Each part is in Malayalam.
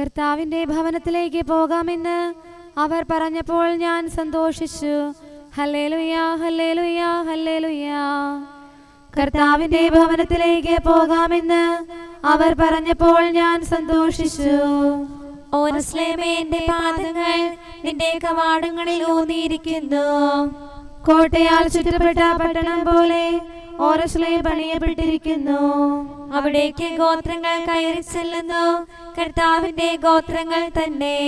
കർത്താവിന്റെ ഭവനത്തിലേക്ക് പോകാമെന്ന് അവർ പറഞ്ഞപ്പോൾ ഞാൻ സന്തോഷിച്ചു. ഹല്ലേലൂയ ഹല്ലേലൂയ ഹല്ലേലൂയ. കർത്താവിന്റെ ഭവനത്തിലേക്ക് പോകാമെന്ന് അവർ പറഞ്ഞപ്പോൾ ഞാൻ സന്തോഷിച്ചു. ഓരസ്ലേമേ എന്റെ പാദങ്ങൾ നിന്റെ കവാടങ്ങളിൽ ഊന്നിയിരിക്കുന്നു. കോട്ടയാൽ ചുറ്റപ്പെട്ട പട്ടണം പോലെ ഓരസ്ലേ പണിയപ്പെട്ടിരിക്കുന്നു. അവിടേക്ക് ഗോത്രങ്ങൾ കയറി ചെല്ലുന്നു. കർത്താവിന്റെ ഗോത്രങ്ങൾ തന്നെ.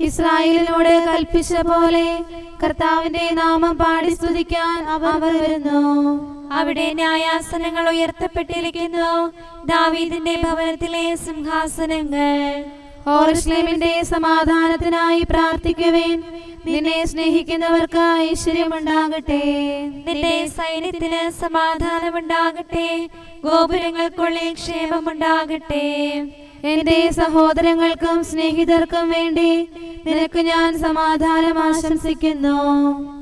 ഇസ്രായേലിനോട് കൽപ്പിച്ച പോലെ കർത്താവിന്റെ നാമം പാടി സ്തുതിക്കാൻ അവർ വരുന്നു. അവിടെ ന്യായാസനങ്ങൾ ഉയർത്തപ്പെട്ടിരിക്കുന്നു. ദാവീദിന്റെ ഭവനത്തിലെ സിംഹാസനങ്ങൾ. ഓർസ്ലേമിന്റെ സമാധാനത്തിനായി പ്രാർത്ഥിക്കുവേൻ. നിന്നെ സ്നേഹിക്കുന്നവർക്ക് ഐശ്വര്യമുണ്ടാകട്ടെ നിന്റെ സൈന്യത്തിന് സമാധാനമുണ്ടാകട്ടെ. ഗോപുരങ്ങൾക്കുള്ളിൽ ക്ഷേമമുണ്ടാകട്ടെ. എന്റെ സഹോദരങ്ങൾക്കും സ്നേഹിതർക്കും വേണ്ടി നിനക്ക് ഞാൻ സമാധാനം ആശംസിക്കുന്നു.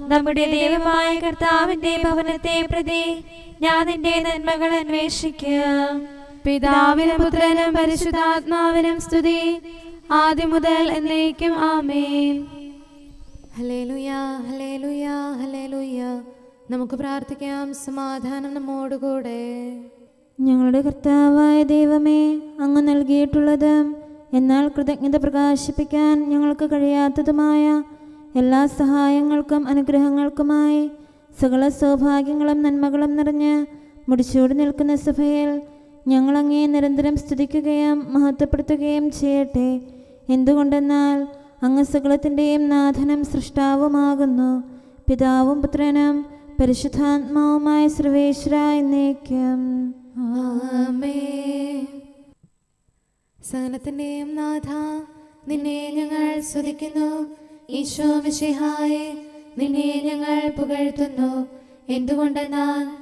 നമ്മുടെ ദൈവമായ കർത്താവിന്റെ ഭവനത്തെ പ്രതി ഞാൻ നിന്റെ നന്മകൾ അന്വേഷിക്കും പിതാവിനും പുത്രനും പരിശുദ്ധാത്മാവിനും സ്തുതി. ആദ്യം മുതൽ എന്നേക്കും ആമേൻ. ഹല്ലേലൂയ ഹല്ലേലൂയ ഹല്ലേലൂയ. നമുക്ക് പ്രാർത്ഥിക്കാം സമാധാനം നമ്മോടുകൂടെ. ഞങ്ങളുടെ കർത്താവായ ദൈവമേ അങ്ങ് നൽകിയിട്ടുള്ളത് എന്നാൽ കൃതജ്ഞത പ്രകാശിപ്പിക്കാൻ ഞങ്ങൾക്ക് കഴിയാത്തതുമായ എല്ലാ സഹായങ്ങൾക്കും അനുഗ്രഹങ്ങൾക്കുമായി സകല സൗഭാഗ്യങ്ങളും നന്മകളും നിറഞ്ഞ് മുടിച്ചൂടി നിൽക്കുന്ന സഭയിൽ ഞങ്ങൾ അങ്ങേ നിരന്തരം സ്തുതിക്കുകയും മഹത്വപ്പെടുത്തുകയും ചെയ്യട്ടെ. എന്തുകൊണ്ടെന്നാൽ അങ്ങ് സകലത്തിന്റെയും നാഥനും സൃഷ്ടാവുമാകുന്നു. പിതാവും പുത്രനും പരിശുദ്ധാത്മാവുമായ സർവേശ്വര എന്നേക്കും. സകലത്തിന്റെയും നാഥ നിന്നെ ഞങ്ങൾ സ്തുതിക്കുന്നു. ഈശോ വിഷയായി നിന്നെ ഞങ്ങൾ പുകഴ്ത്തുന്നു. എന്തുകൊണ്ടെന്നാൽ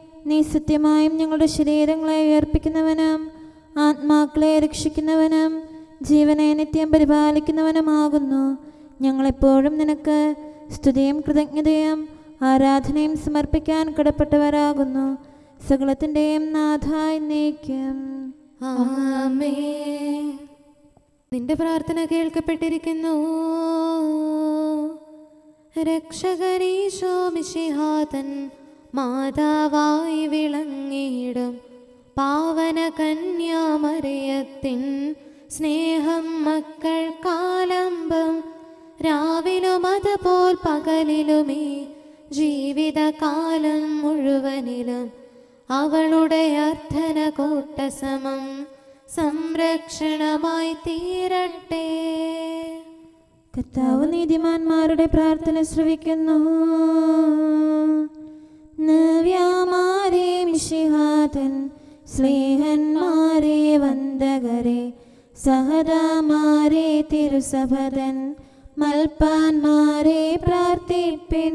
നീ സത്യമായും ഞങ്ങളുടെ ശരീരങ്ങളെ ഉയർപ്പിക്കുന്നവനും ആത്മാക്കളെ രക്ഷിക്കുന്നവനും ജീവനെ നിത്യം പരിപാലിക്കുന്നവനുമാകുന്നു. ഞങ്ങളെപ്പോഴും നിനക്ക് സ്തുതിയും കൃതജ്ഞതയും ആരാധനയും സമർപ്പിക്കാൻ കടപ്പെട്ടവരാകുന്നു. സകലത്തിന്റെയും നാഥായി നീക്കം നിന്റെ പ്രാർത്ഥന കേൾക്കപ്പെട്ടിരിക്കുന്നു. രക്ഷകരീശോ മിശിഹാതൻ മാതാവായി വിളങ്ങിയിടും. പാവന കന്യാമറിയത്തിൻ സ്നേഹം മക്കൾ കാലമ്പം. രാവിലും അതുപോൽ പകലിലുമേ ജീവിതകാലം മുഴുവനിലും അവളുടെ അർത്ഥന കൂട്ടസമം സംരക്ഷണമായി തീരട്ടെ. കർത്താവ് നീതിമാന്മാരുടെ പ്രാർത്ഥന ശ്രവിക്കുന്നു. നവ്യാമാരെ മിഷിഹാതൻ സ്നേഹന്മാരെ വന്ദകരെ സഹദാമാരെ തിരുസഭതൻ മൽപ്പാന്മാരെ പ്രാർത്ഥിപ്പിൻ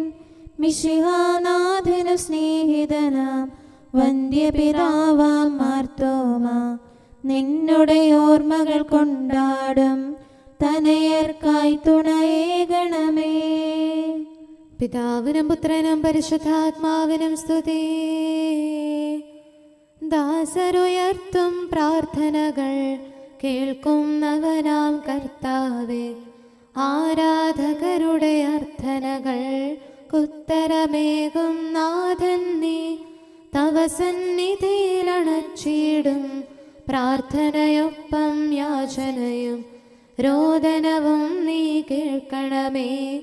മിഷിഹാനാഥനു സ്നേഹിതനാം വന്ധ്യപിതാവാം മാർത്തോമ നിന്നുടെ ഓർമ്മകൾ കൊണ്ടാടും തനയർക്കായി തുണയേകണമേ പിതാവിനും പുത്രനും പരിശുദ്ധാത്മാവിനും സ്തുതി. ദാസരുയർത്തും പ്രാർത്ഥനകൾ കേൾക്കുന്നവനാം കർത്താവെ. ആരാധകരുടെ അർത്ഥനകൾ കുത്തരമേകും നാഥൻ നീ. തവ സന്നിധിയിലണച്ചിടും പ്രാർത്ഥനയൊപ്പം യാചനയും. രോദനവും നീ കേൾക്കണമേ.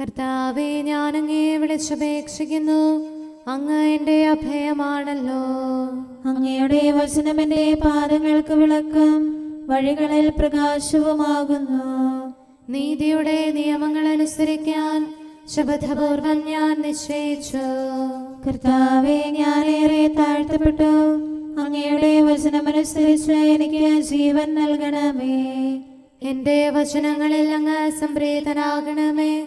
കർത്താവെ ഞാൻ അങ്ങേ വിളിച്ചപേക്ഷിക്കുന്നു. അങ്ങ് എന്റെ അഭയമാണല്ലോ. അങ്ങയുടെ വചനം എന്റെ പാദങ്ങൾക്ക് വിളക്കും വഴികളിൽ പ്രകാശവുമാകുന്നു. നീതിയുടെ നിയമങ്ങൾ അനുസരിക്കാൻ ശബദപൂർവം ഞാൻ നിശ്ചയിച്ചു. കർത്താവെ ഞാനേറെ താഴ്ത്തപ്പെട്ടു. അങ്ങയുടെ വചനമനുസരിച്ച് എനിക്ക് ജീവൻ നൽകണമേ. എന്റെ വചനങ്ങളിൽ അങ്ങ് സംപ്രീതനാകണമേ.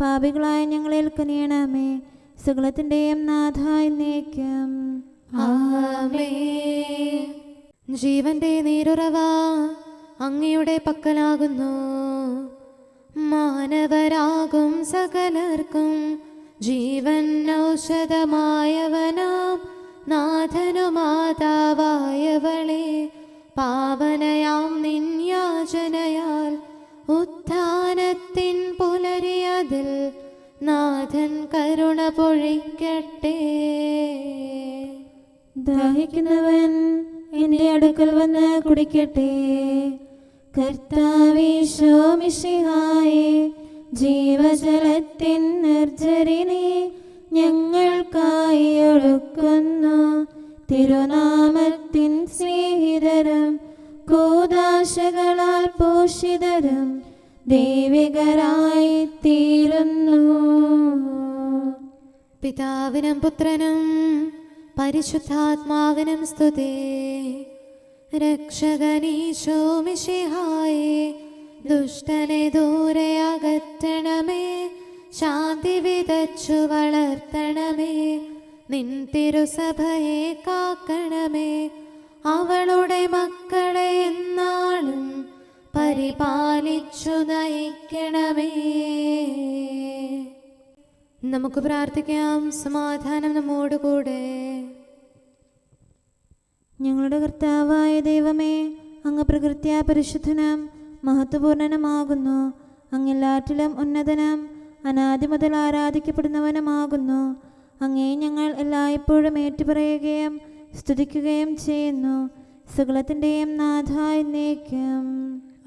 പാപികളായ ഞങ്ങളിൽ കനിയണമേ സകലത്തിന്റെയും നാഥായി നീക്കം ജീവന്റെ നീരുറവ അങ്ങയുടെ പക്കലാകുന്നു. മാനവരാകും സകലർക്കും. ജീവൻ ഔഷധമായവനാം. നാഥനു മാതാവായവളെ. പാവനയാം നിന്യാചനയാൽ ഉത്ഥാനത്തിൻ പുലരിയതിൽ നാഥൻ കരുണ പൊഴിക്കട്ടെ. ദാഹിക്കുന്നവൻ എന്റെ അടുക്കൽ വന്ന് കുടിക്കട്ടെ. കർത്താവിശോമിഷിഹായെ ജീവജലത്തിൻ നിർജരിനെ ഞങ്ങൾക്കായി ഒഴുക്കുന്നു. തിരുനാമത്തിൻ സ്നേഹിതരും കൂതാശകളാൽ പോഷിതരും ദൈവികരായി തീരുന്നു പിതാവിനും പുത്രനും പരിശുദ്ധാത്മാവിനും സ്തുതി. രക്ഷകനീശോ മിഷിഹായി ദുഷ്ടനെ ദൂരെ അകറ്റണമേ ശാന്തി വിതച്ചു വളർത്തണമേ നിൻ തിരുസഭയെ കാക്കണമേ അവളുടെ മക്കളെ എന്നാളും പരിപാലിച്ചു നയിക്കണമേ. നമുക്ക് പ്രാർത്ഥിക്കാം. സമാധാനം നമ്മോടുകൂടെ ഞങ്ങളുടെ കർത്താവായ ദൈവമേ അങ്ങ് പ്രകൃത്യ പരിശുദ്ധനം മഹത്വപൂർണനുമാകുന്നു. അങ്ങെല്ലാറ്റിലും ഉന്നതനം അനാദി മുതൽ ആരാധിക്കപ്പെടുന്നവനുമാകുന്നു. അങ്ങേ ഞങ്ങൾ എല്ലായ്പ്പോഴും ഏറ്റുപറയുകയും സ്തുതിക്കുകയും ചെയ്യുന്നു. സകലത്തിന്റെയും നാഥായി നീക്കം.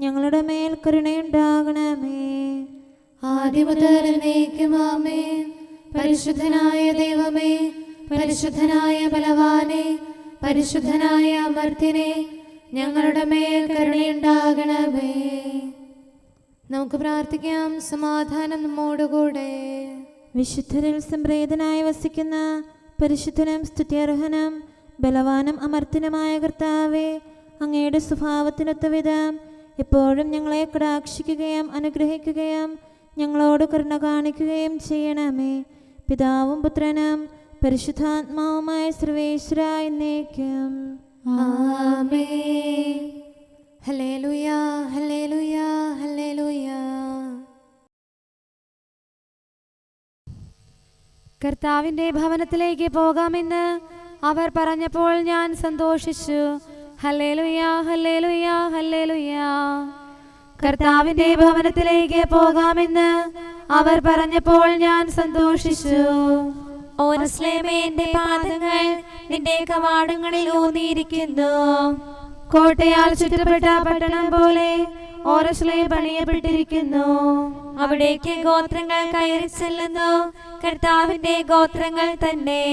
ഞങ്ങളുടെ മേൽ കരുണയുണ്ടാകണമേ. ആമേൻ പരിശുദ്ധനായ ദൈവമേ പരിശുദ്ധനായ ബലവാനെ പരിശുദ്ധനായ അമർത്തിനെ ഞങ്ങളുടെ മേൽ കരുണയുണ്ടാകണമേ. നമുക്ക് പ്രാർത്ഥിക്കാം സമാധാനം നമ്മോടുകൂടെ. വിശുദ്ധരിൽ സംപ്രേതനായി വസിക്കുന്ന പരിശുദ്ധനും സ്തുത്യർഹനം ബലവാനും അമർത്തിനുമായ കർത്താവെ അങ്ങയുടെ സ്വഭാവത്തിനൊത്ത വിധം എപ്പോഴും ഞങ്ങളെ കടാക്ഷിക്കുകയും അനുഗ്രഹിക്കുകയും ഞങ്ങളോട് കരുണ കാണിക്കുകയും ചെയ്യണമേ. പിതാവും പുത്രനും പരിശുദ്ധാത്മാവുമായ സർവേശ്വരായി എന്നേക്കും. ഭവനത്തിലേക്ക് പോകാമെന്ന് അവർ പറഞ്ഞപ്പോൾ ഞാൻ സന്തോഷിച്ചു. ഹല്ലേലുയ ഹല്ലേലുയ ഹല്ലേലുയ. കർത്താവിന്റെ ഭവനത്തിലേക്ക് പോകാമെന്ന് അവർ പറഞ്ഞപ്പോൾ ഞാൻ സന്തോഷിച്ചു. ഓരസ്ലേമേ എന്റെ പാദങ്ങൾ നിന്റെ കവാടങ്ങളിൽ ഊന്നിയിരിക്കുന്നു. കോട്ടയാൽ ചുറ്റപ്പെട്ട പട്ടണം പോലെ ഓരസ്ലേം പണിയപ്പെട്ടിരിക്കുന്നു. അവിടേക്ക് ഗോത്രങ്ങൾ കയറി ചെല്ലുന്നു. കർത്താവിന്റെ ഗോത്രങ്ങൾ തന്നെ.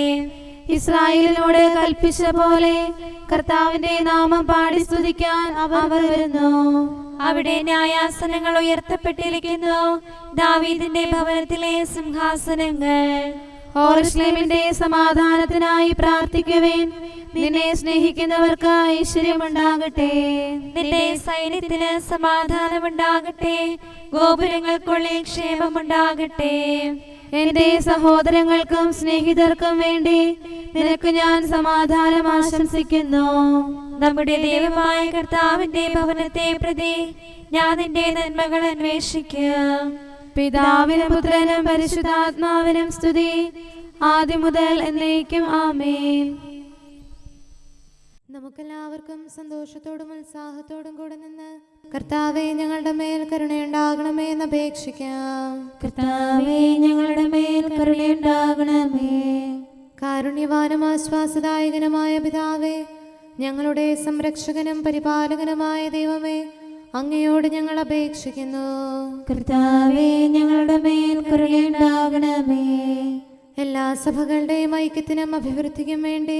ഇസ്രായേലിനോട് കൽപ്പിച്ച പോലെ കർത്താവിന്റെ നാമം പാടി സ്തുതിക്കാൻ അവർ വരുന്നു. അവിടെ ന്യായാസനങ്ങൾ ഉയർത്തപ്പെട്ടിരിക്കുന്നു. ദാവീദിന്റെ ഭവനത്തിലെ സിംഹാസനങ്ങൾ. ഓർസ്ലേമിന്റെ സമാധാനത്തിനായി പ്രാർത്ഥിക്കുവേൻ. നിന്നെ സ്നേഹിക്കുന്നവർക്ക് ഐശ്വര്യമുണ്ടാകട്ടെ. നിന്റെ സൈന്യത്തിന് സമാധാനമുണ്ടാകട്ടെ. ഗോപുരങ്ങൾക്കുള്ളിൽ ക്ഷേമമുണ്ടാകട്ടെ. എന്റെ സഹോദരങ്ങൾക്കും സ്നേഹിതർക്കും വേണ്ടി നിനക്ക് ഞാൻ സമാധാനം ആശംസിക്കുന്നു. നമ്മുടെ ദൈവമായ കർത്താവിന്റെ ഭവനത്തെ പ്രതി ഞാൻ നിന്റെ നന്മകൾ അന്വേഷിക്കും പിതാവിനും പുത്രനും പരിശുദ്ധാത്മാവിനും സ്തുതി. ആദ്യം മുതൽ എന്നേക്കും ആമേൻ. നമുക്കെല്ലാവർക്കും സന്തോഷത്തോടും ഉത്സാഹത്തോടും കൂടെ നിന്ന് കർത്താവെ ഞങ്ങളുടെ മേൽ കരുണയുണ്ടാകണമേ എന്ന് അപേക്ഷിക്കാം. കർത്താവേ ഞങ്ങളുടെ മേൽ കരുണയുണ്ടാകണമേ. കാരുണ്യവാനും ആശ്വാസദായകനുമായ പിതാവേ ഞങ്ങളുടെ സംരക്ഷകനും പരിപാലകനുമായ ദൈവമേ അങ്ങയോട് ഞങ്ങൾ അപേക്ഷിക്കുന്നു. കർത്താവേ ഞങ്ങളുടെ മേൽ കരുണയുണ്ടാകണമേ. എല്ലാ സഭകളുടെയും ഐക്യത്തിനും അഭിവൃദ്ധിക്കും വേണ്ടി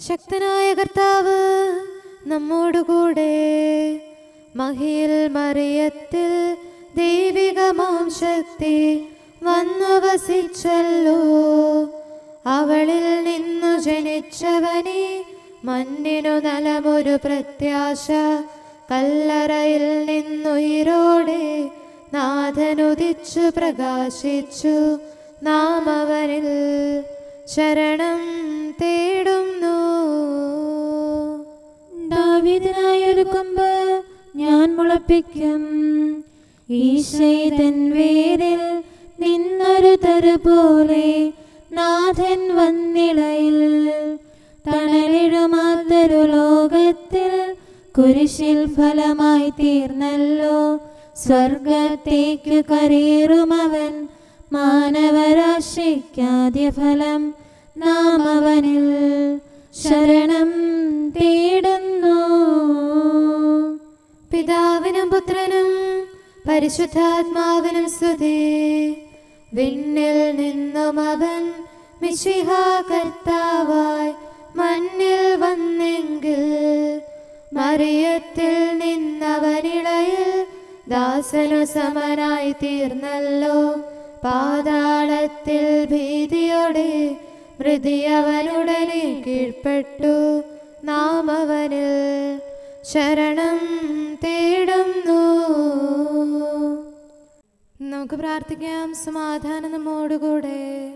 ശക്തനായ കർത്താവ് നമ്മോടുകൂടെ മഹിയിൽ മറിയത്തിൽ ദൈവികമാം ശക്തി വന്നു വസിച്ചല്ലോ അവളിൽ നിന്നു ജനിച്ചവനെ മണ്ണിനു നലമൊരു പ്രത്യാശ കല്ലറയിൽ നിന്നുയിരോടെ നാഥനുദിച്ചു പ്രകാശിച്ചു. നാം ശരണം തേടുന്നു ദാവീദിനായൊരു കൊമ്പ് ഞാൻ മുളപ്പിക്കും. ഈശൈതൻ വേരിൽ നിന്നൊരു തരു പോലെ നാഥൻ വന്നിളയിൽ. തണലിടുമാത്തൊരു ലോകത്തിൽ കുരിശിൽ ഫലമായി തീർന്നല്ലോ. സ്വർഗത്തേക്ക് കരേറുമവൻ മാനവരാശിക്കാദ്യ ഫലം നാം അവനിൽ. ശരണം തേടുന്നു. പിതാവിനും പുത്രനും പരിശുദ്ധാത്മാവിനും സ്തുതി. വിണ്ണിൽ നിന്നും അവൻ മിശിഹ കർത്താവായി മണ്ണിൽ വന്നെങ്കിൽ മറിയത്തിൽ നിന്നവനിളയിൽ ദാസനു സമനായി തീർന്നല്ലോ. പാതാളത്തിൽ ഭീതിയോടെ മൃതിയവനുടനെ കീഴ്പ്പെട്ടു നാം അവനിൽ ശരണം തേടുന്നു. നമുക്ക് പ്രാർത്ഥിക്കാം സമാധാനം നമ്മോടുകൂടെ.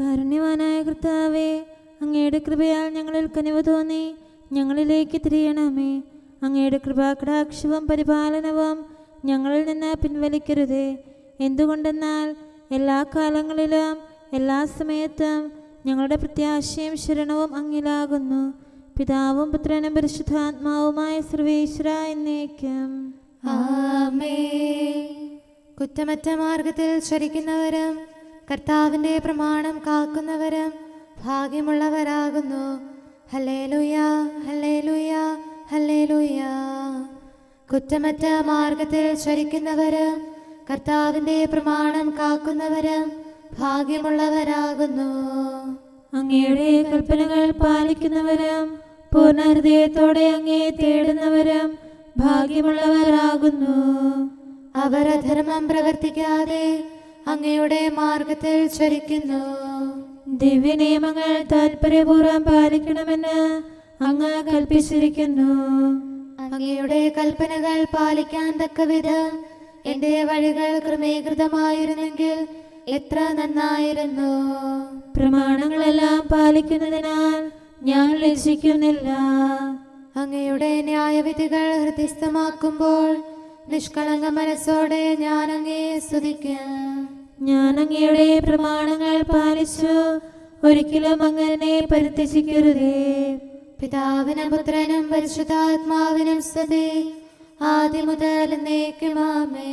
കാരുണ്യവാനായ കർത്താവേ അങ്ങയുടെ കൃപയാൽ ഞങ്ങളിൽ കനിവ് തോന്നി ഞങ്ങളിലേക്ക് തിരിയണമേ. അങ്ങയുടെ കൃപാകടാക്ഷവും പരിപാലനവും ഞങ്ങളിൽ നിന്ന് പിൻവലിക്കരുതേ. എന്തുകൊണ്ടെന്നാൽ എല്ലാ കാലങ്ങളിലും എല്ലാ സമയത്തും ഞങ്ങളുടെ പ്രത്യാശയും ശരണവും അങ്ങിലാകുന്നു. പിതാവും പുത്രനും പരിശുദ്ധാത്മാവുമായ സർവേശ്വര എന്നേക്കും. കുറ്റമറ്റ മാർഗത്തിൽ ചരിക്കുന്നവരും കർത്താവിന്റെ പ്രമാണം കാക്കുന്നവരും ഭാഗ്യമുള്ളവരാകുന്നു. ഹല്ലേലൂയ ഹല്ലേലൂയ ഹല്ലേലൂയ. കുറ്റമറ്റ മാർഗത്തിൽ ചരിക്കുന്നവരും കർത്താവിന്റെ പ്രമാണം കാക്കുന്നവരും ഭാഗ്യമുള്ളവരാകുന്നു. അങ്ങയുടെ കൽപ്പനകൾ പാലിക്കുന്നവരും പൂർണ ഹൃദയത്തോടെ അങ്ങയെ തേടുന്നവരും ഭാഗ്യമുള്ളവരാകുന്നു. അവർ അധർമ്മം പ്രവർത്തിക്കാതെ അങ്ങയുടെ മാർഗത്തിൽ ചരിക്കുന്നു. ദിവ്യ നിയമങ്ങൾ താൽപര്യപൂർവം പാലിക്കണമെന്ന് അങ്ങ് കൽപ്പിച്ചിരിക്കുന്നു. അങ്ങയുടെ കൽപ്പനകൾ പാലിക്കാൻ തക്കവിധം എന്റെ വഴികൾ ക്രമീകൃതമായിരുന്നെങ്കിൽ എത്ര നന്നായിരുന്നു. പ്രമാണങ്ങളെല്ലാം പാലിക്കുന്നതിനാൽ ഞാൻ ലജിക്കുന്നില്ല അങ്ങയുടെ ന്യായവിധികൾ ഹൃദയസ്ഥമാക്കുമ്പോൾ നിഷ്കളങ്ക മനസ്സോടെ ഞാൻ അങ്ങയെ സ്തുതിക്കാം. ഞാൻ അങ്ങയുടെ പ്രമാണങ്ങൾ പാലിച്ചു ഒരിക്കലും അങ്ങനെ പരിത്യജിക്കരുതേ. പിതാവിനും പുത്രനും പരിശുദ്ധാത്മാവിനും സ്തുതി. ആദ്യം മുതൽ എന്നേക്കുമാമേ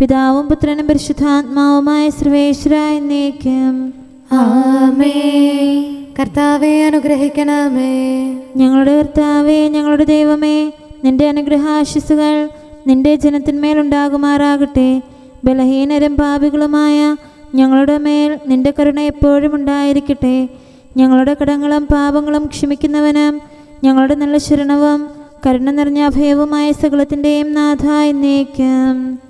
പിതാവും പുത്രനും പരിശുദ്ധാത്മാവുമായ സർവേശ്വര എന്നേക്കും. ആമേ കർത്താവെ അനുഗ്രഹിക്കണമേ. ഞങ്ങളുടെ കർത്താവേ ഞങ്ങളുടെ ദൈവമേ നിന്റെ അനുഗ്രഹാശിസുകൾ നിന്റെ ജനത്തിന്മേലുണ്ടാകുമാറാകട്ടെ ബലഹീനരും പാപികളുമായ ഞങ്ങളുടെ മേൽ നിന്റെ കരുണ എപ്പോഴും ഉണ്ടായിരിക്കട്ടെ. ഞങ്ങളുടെ കടങ്ങളും പാപങ്ങളും ക്ഷമിക്കുന്നവനും ഞങ്ങളുടെ നല്ല ശരണവും കരുണ നിറഞ്ഞ അഭയവുമായ സകലത്തിന്റെയും നാഥ എന്നേക്കും.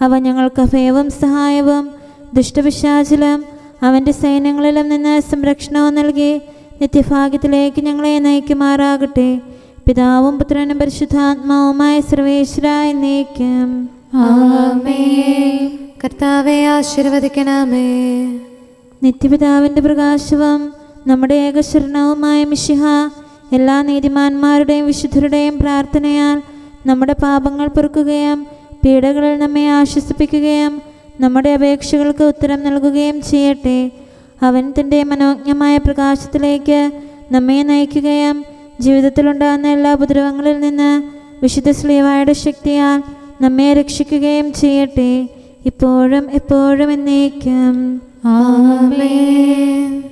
അവ ഞങ്ങൾക്ക് ഭയവും സഹായവും ദുഷ്ടപിശാചിലും അവന്റെ സൈന്യങ്ങളിലും നിന്ന് സംരക്ഷണവും നൽകി നിത്യഭാഗ്യത്തിലേക്ക് ഞങ്ങളെ നയിക്കുമാറാകട്ടെ. പിതാവും പുത്രനും പരിശുദ്ധാത്മാവുമായ സർവേശ്വരായി ആമേൻ. കർത്താവെ ആശീർവദിക്കണമേ. നിത്യപിതാവിന്റെ പ്രകാശവും നമ്മുടെ ഏകശരണവുമായ മിശിഹ എല്ലാ നീതിമാന്മാരുടെയും വിശുദ്ധരുടെയും പ്രാർത്ഥനയാൽ നമ്മുടെ പാപങ്ങൾ പൊറുക്കുകയും പീഡകളിൽ നമ്മെ ആശ്വസിപ്പിക്കുകയും നമ്മുടെ അപേക്ഷകൾക്ക് ഉത്തരം നൽകുകയും ചെയ്യട്ടെ. അവൻ തന്റെ മനോജ്ഞമായ പ്രകാശത്തിലേക്ക് നമ്മെ നയിക്കുകയും ജീവിതത്തിലുണ്ടാകുന്ന എല്ലാ ഉപദ്രവങ്ങളിൽ നിന്ന് വിശുദ്ധ സ്ലീവായുടെ ശക്തിയാൽ നമ്മെ രക്ഷിക്കുകയും ചെയ്യട്ടെ. ഇപ്പോഴും എപ്പോഴും എന്നേക്കും. ആമേൻ.